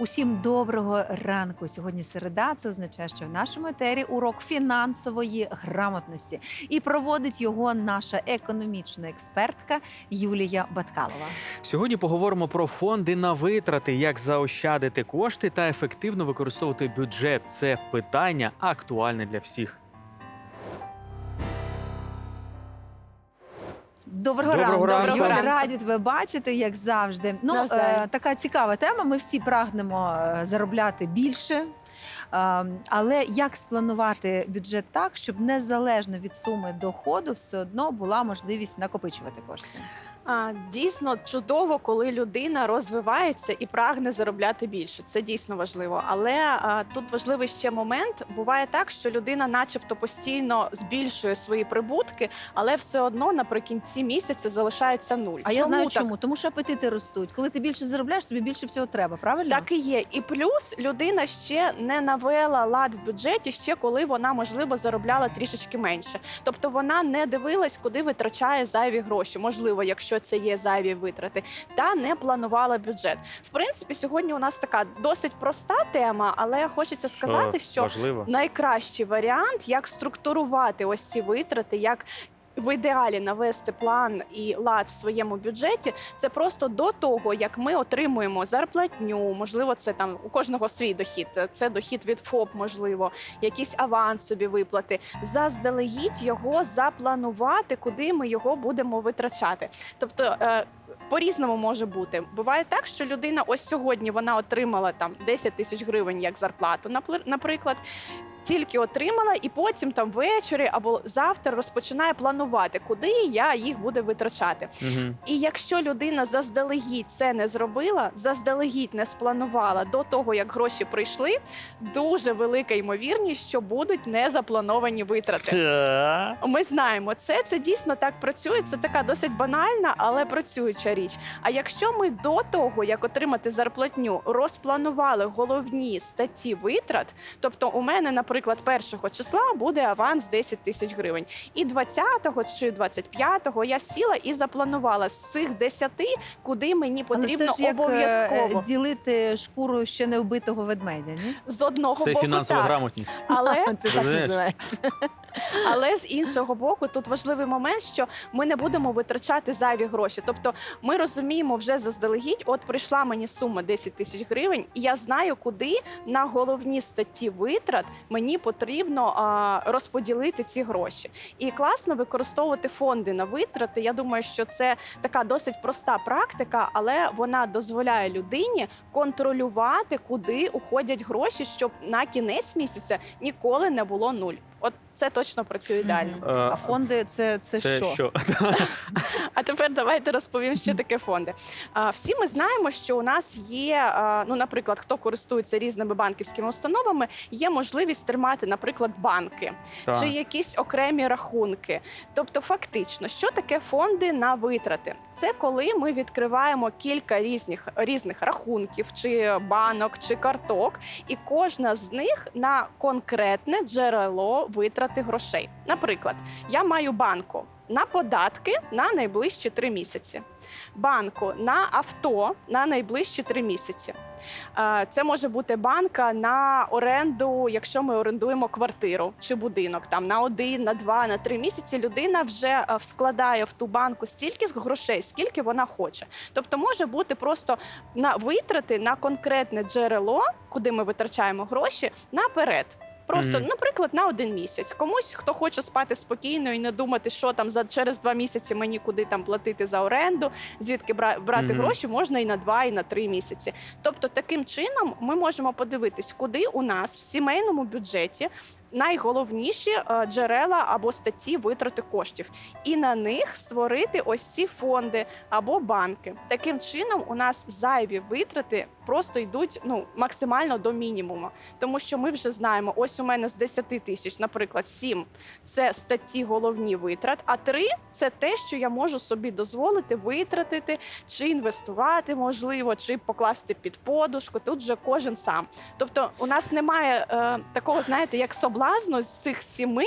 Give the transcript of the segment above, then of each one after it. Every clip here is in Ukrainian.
Усім доброго ранку. Сьогодні середа. Це означає, що в нашому етері урок фінансової грамотності і проводить його наша економічна експертка Юлія Баткалова. Сьогодні поговоримо про фонди на витрати, як заощадити кошти та ефективно використовувати бюджет. Це питання актуальне для всіх. Доброго, Доброго ранку, ранку. Юля. Раді тебе бачити, як завжди. Ну е, така цікава тема. Ми всі прагнемо е, заробляти більше. Е, але як спланувати бюджет так, щоб незалежно від суми доходу все одно була можливість накопичувати кошти? А, дійсно чудово, коли людина розвивається і прагне заробляти більше. Це дійсно важливо. Але а, тут важливий ще момент. Буває так, що людина, начебто, постійно збільшує свої прибутки, але все одно наприкінці місяця залишається нуль. А я знаю так? чому, тому що апетити ростуть. Коли ти більше заробляєш, тобі більше всього треба, правильно? Так і є. І плюс людина ще не навела лад в бюджеті, ще коли вона можливо заробляла трішечки менше. Тобто вона не дивилась, куди витрачає зайві гроші. Можливо, якщо це є зайві витрати, та не планувала бюджет. В принципі, сьогодні у нас така досить проста тема, але хочеться сказати, що важливо. найкращий варіант, як структурувати ось ці витрати, як в ідеалі навести план і лад в своєму бюджеті, це просто до того, як ми отримуємо зарплатню, можливо, це там у кожного свій дохід, це дохід від ФОП, можливо, якісь авансові виплати. Заздалегідь його запланувати, куди ми його будемо витрачати. Тобто. е, По-різному може бути. Буває так, що людина ось сьогодні вона отримала там 10 тисяч гривень як зарплату, наприклад, тільки отримала, і потім там ввечері або завтра розпочинає планувати, куди я їх буду витрачати. Угу. І якщо людина заздалегідь це не зробила, заздалегідь не спланувала до того, як гроші прийшли, дуже велика ймовірність, що будуть незаплановані витрати. Ми знаємо це. Це дійсно так працює. Це така досить банальна, але працююча річ. А якщо ми до того, як отримати зарплатню, розпланували головні статті витрат, тобто у мене, наприклад, першого числа буде аванс 10 тисяч гривень, і 20-го чи 25-го я сіла і запланувала з цих 10, куди мені Але потрібно це ж як е, обов'язково ділити шкуру ще не вбитого ведмедя, ні? з одного Це боку фінансова так, грамотність. але Це так називається. Але з іншого боку, тут важливий момент, що ми не будемо витрачати зайві гроші. Тобто, ми розуміємо вже заздалегідь, от прийшла мені сума 10 тисяч гривень, і я знаю, куди на головні статті витрат мені потрібно а, розподілити ці гроші. І класно використовувати фонди на витрати. Я думаю, що це така досить проста практика, але вона дозволяє людині контролювати, куди уходять гроші, щоб на кінець місяця ніколи не було нуль. От це точно працює ідеально. А фонди це, це, Це що? що? А тепер давайте розповім, що таке фонди. А, Всі ми знаємо, що у нас є, а, ну, наприклад, хто користується різними банківськими установами, є можливість тримати, наприклад, банки Так. чи якісь окремі рахунки. Тобто, фактично, що таке фонди на витрати? Це коли ми відкриваємо кілька різних різних рахунків, чи банок, чи карток, і кожна з них на конкретне джерело витрати грошей. Наприклад, я маю банку на податки на найближчі три місяці, банку на авто на найближчі три місяці. Е, Це може бути банка на оренду, якщо ми орендуємо квартиру чи будинок, там на один, на два, на три місяці людина вже е, вкладає в ту банку стільки грошей, скільки вона хоче. Тобто може бути просто на витрати на конкретне джерело, куди ми витрачаємо гроші, наперед. Просто, наприклад, на один місяць. Комусь, хто хоче спати спокійно і не думати, що там за через два місяці мені куди там платити за оренду, звідки бра- брати Мгм. гроші можна і на два, і на три місяці. Тобто, таким чином ми можемо подивитись, куди у нас в сімейному бюджеті найголовніші е, джерела або статті витрати коштів, і на них створити ось ці фонди або банки. Таким чином, у нас зайві витрати просто йдуть ну максимально до мінімуму, тому що ми вже знаємо, ось у мене з 10 тисяч, наприклад, 7 – це статті головні витрат, а 3 – це те, що я можу собі дозволити витратити чи інвестувати, можливо, чи покласти під подушку. Тут вже кожен сам. Тобто, у нас немає е, такого, знаєте, як соблазну з цих сіми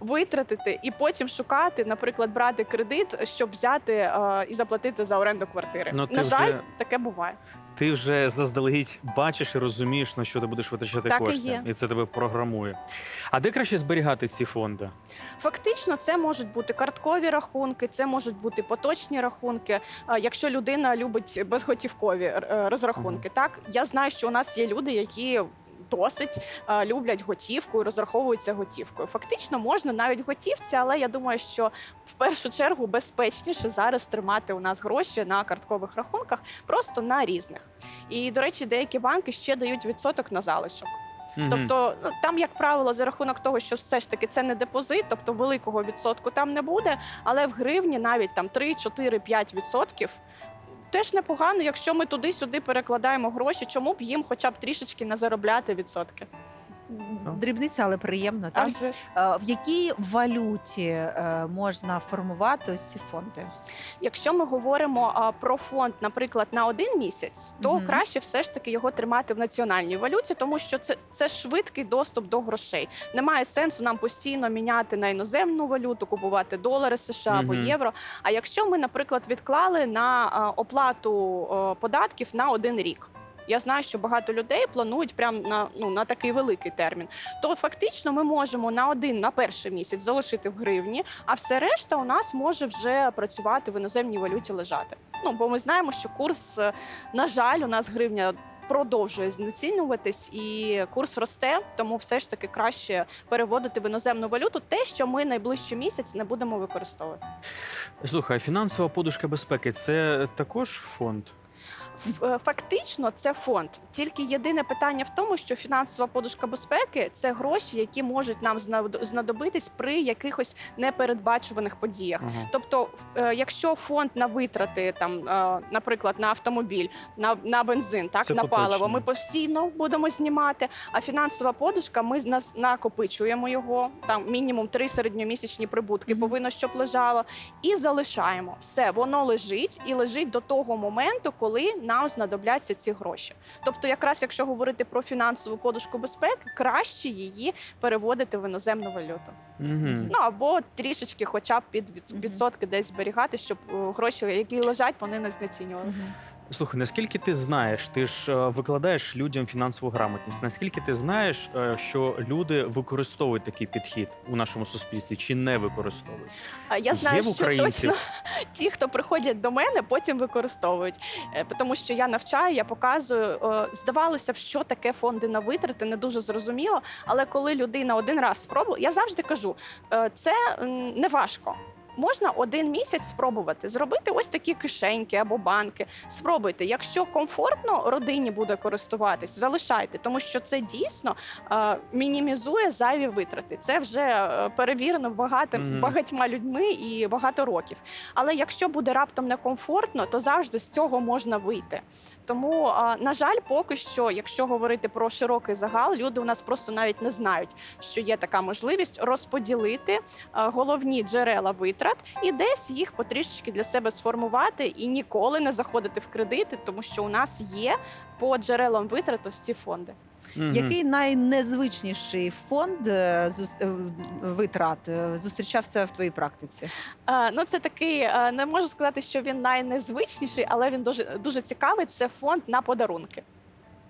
витратити і потім шукати, наприклад, брати кредит, щоб взяти е, і заплатити за оренду квартири. Ну, ти На жаль, вже- таке буває. Ти вже заздалегідь бачиш і розумієш, на що ти будеш витрачати Так і кошти, є. і це тебе програмує. А де краще зберігати ці фонди? Фактично, це можуть бути карткові рахунки, це можуть бути поточні рахунки. А Якщо людина любить безготівкові е, розрахунки, так я знаю, що у нас є люди, які. Досить е, люблять готівку і розраховуються готівкою. Фактично можна навіть готівці, але я думаю, що в першу чергу безпечніше зараз тримати у нас гроші на карткових рахунках, просто на різних. І до речі, деякі банки ще дають відсоток на залишок. Мгм. Тобто ну, там, як правило, за рахунок того, що все ж таки це не депозит, тобто великого відсотку там не буде, але в гривні навіть там 3, 4, 5 відсотків. Теж непогано, якщо ми туди-сюди перекладаємо гроші, чому б їм хоча б трішечки не заробляти відсотки? Дрібниця, але приємно. А Так? вже ж. Е, В якій валюті е, можна формувати ось ці фонди? Якщо ми говоримо а, про фонд, наприклад, на один місяць, то Мгм. краще все ж таки його тримати в національній валюті, тому що це, це швидкий доступ до грошей. Немає сенсу нам постійно міняти на іноземну валюту, купувати долари США або Мгм. євро. А якщо ми, наприклад, відклали на а, оплату податків на один рік. Я знаю, що багато людей планують прямо на ну на такий великий термін. То фактично ми можемо на один на перший місяць залишити в гривні, а все решта у нас може вже працювати в іноземній валюті лежати. Ну бо ми знаємо, що курс, е, на жаль, у нас гривня. Продовжує знецінюватись і курс росте, тому все ж таки краще переводити в іноземну валюту те, що ми найближчий місяць не будемо використовувати. Слухай, фінансова подушка безпеки це також фонд? Е, Фактично, це фонд. Тільки єдине питання в тому, що фінансова подушка безпеки це гроші, які можуть нам знадобитись при якихось непередбачуваних подіях. Ага. Тобто, е, якщо фонд на витрати, там, е, наприклад, на автомобіль, на, на бензин, так Це на поточно. паливо, ми постійно будемо знімати. А фінансова подушка, ми нас накопичуємо його. Там мінімум три середньомісячні прибутки Мгм. повинно, щоб лежало, і залишаємо все. Воно лежить і лежить до того моменту, коли нам знадобляться ці гроші. Тобто, якраз якщо говорити про фінансову подушку безпеки, краще її переводити в іноземну валюту. Угу. Ну або трішечки, хоча б під відсотки десь зберігати, щоб е, гроші, які лежать, вони не знецінювалися. Слухай, наскільки ти знаєш, ти ж е, викладаєш людям фінансову грамотність. Наскільки ти знаєш, е, що люди використовують такий підхід у нашому суспільстві чи не використовують? А я знаю, в що українців? точно ті, хто приходять до мене, потім використовують. Е, Тому що я навчаю, я показую. е, Здавалося б, що таке фонди на витрати, не дуже зрозуміло. Але коли людина один раз спробувала, я завжди кажу, е, це м, не важко. Можна один місяць спробувати зробити ось такі кишеньки або банки. Спробуйте. Якщо комфортно родині буде користуватись, залишайте, тому що це дійсно е, мінімізує зайві витрати. Це вже е, перевірено багатим Мгм. багатьма людьми і багато років. Але якщо буде раптом некомфортно, то завжди з цього можна вийти. Тому, на жаль, поки що, якщо говорити про широкий загал, люди у нас просто навіть не знають, що є така можливість розподілити головні джерела витрат і десь їх потрішечки для себе сформувати і ніколи не заходити в кредити, тому що у нас є по джерелам витрат ось ці фонди. Мгм. Який найнезвичніший фонд е, зус- е, витрат е, зустрічався в твоїй практиці? А, ну, це такий, не можу сказати, що він найнезвичніший, але він дуже дуже цікавий. Це фонд на подарунки.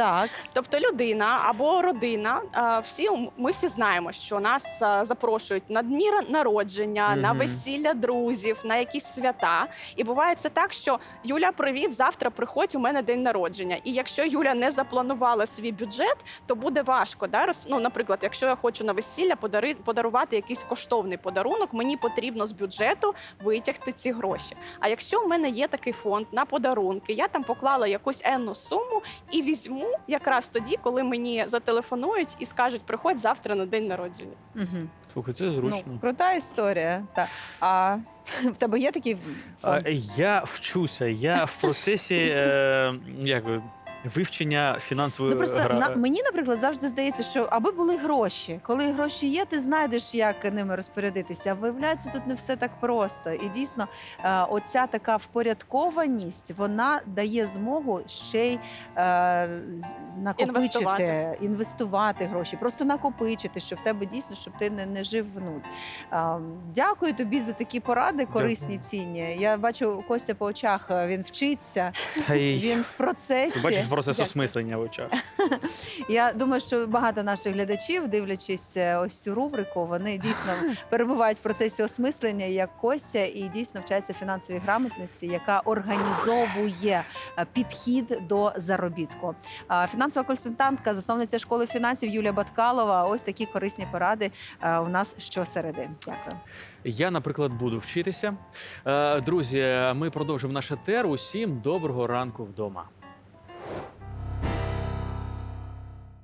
Так, Тобто людина або родина, а, всі ми всі знаємо, що нас а, запрошують на дні народження, на весілля друзів, на якісь свята. І буває це так, що Юля, привіт, завтра приходь, у мене день народження. І якщо Юля не запланувала свій бюджет, то буде важко. Да? роз- Ну, наприклад, якщо я хочу на весілля подари, подарувати якийсь коштовний подарунок, мені потрібно з бюджету витягти ці гроші. А якщо в мене є такий фонд на подарунки, я там поклала якусь енну суму і візьму якраз тоді, коли мені зателефонують і скажуть, приходь завтра на день народження. угу. Слухай, це зручно. ну, крута історія. Та. А в тебе є такий А, я вчуся, я в процесі е, як би, вивчення фінансової Ну просто гра... на мені, наприклад, завжди здається, що аби були гроші. Коли гроші є, ти знайдеш, як ними розпорядитися. А виявляється, тут не все так просто. І дійсно, е, оця така впорядкованість вона дає змогу ще й е, накопичити, Інвестувати. інвестувати гроші, просто накопичити, щоб в тебе дійсно, щоб ти не, не жив в нуль. Е, дякую тобі за такі поради, корисні, цінні. Я бачу Костя по очах. е, Він вчиться, Та й... він в процесі. Процес Дякую. осмислення в очах. Я думаю, що багато наших глядачів, дивлячись е, ось цю рубрику, вони дійсно перебувають в процесі осмислення як Костя, і дійсно вчаться фінансовій грамотності, яка організовує е, підхід до заробітку. Фінансова консультантка, засновниця школи фінансів Юлія Баткалова. Ось такі корисні поради е, у нас щосереди. Дякую. Я, наприклад, буду вчитися. Друзі, ми продовжимо наш етер. Усім доброго ранку вдома.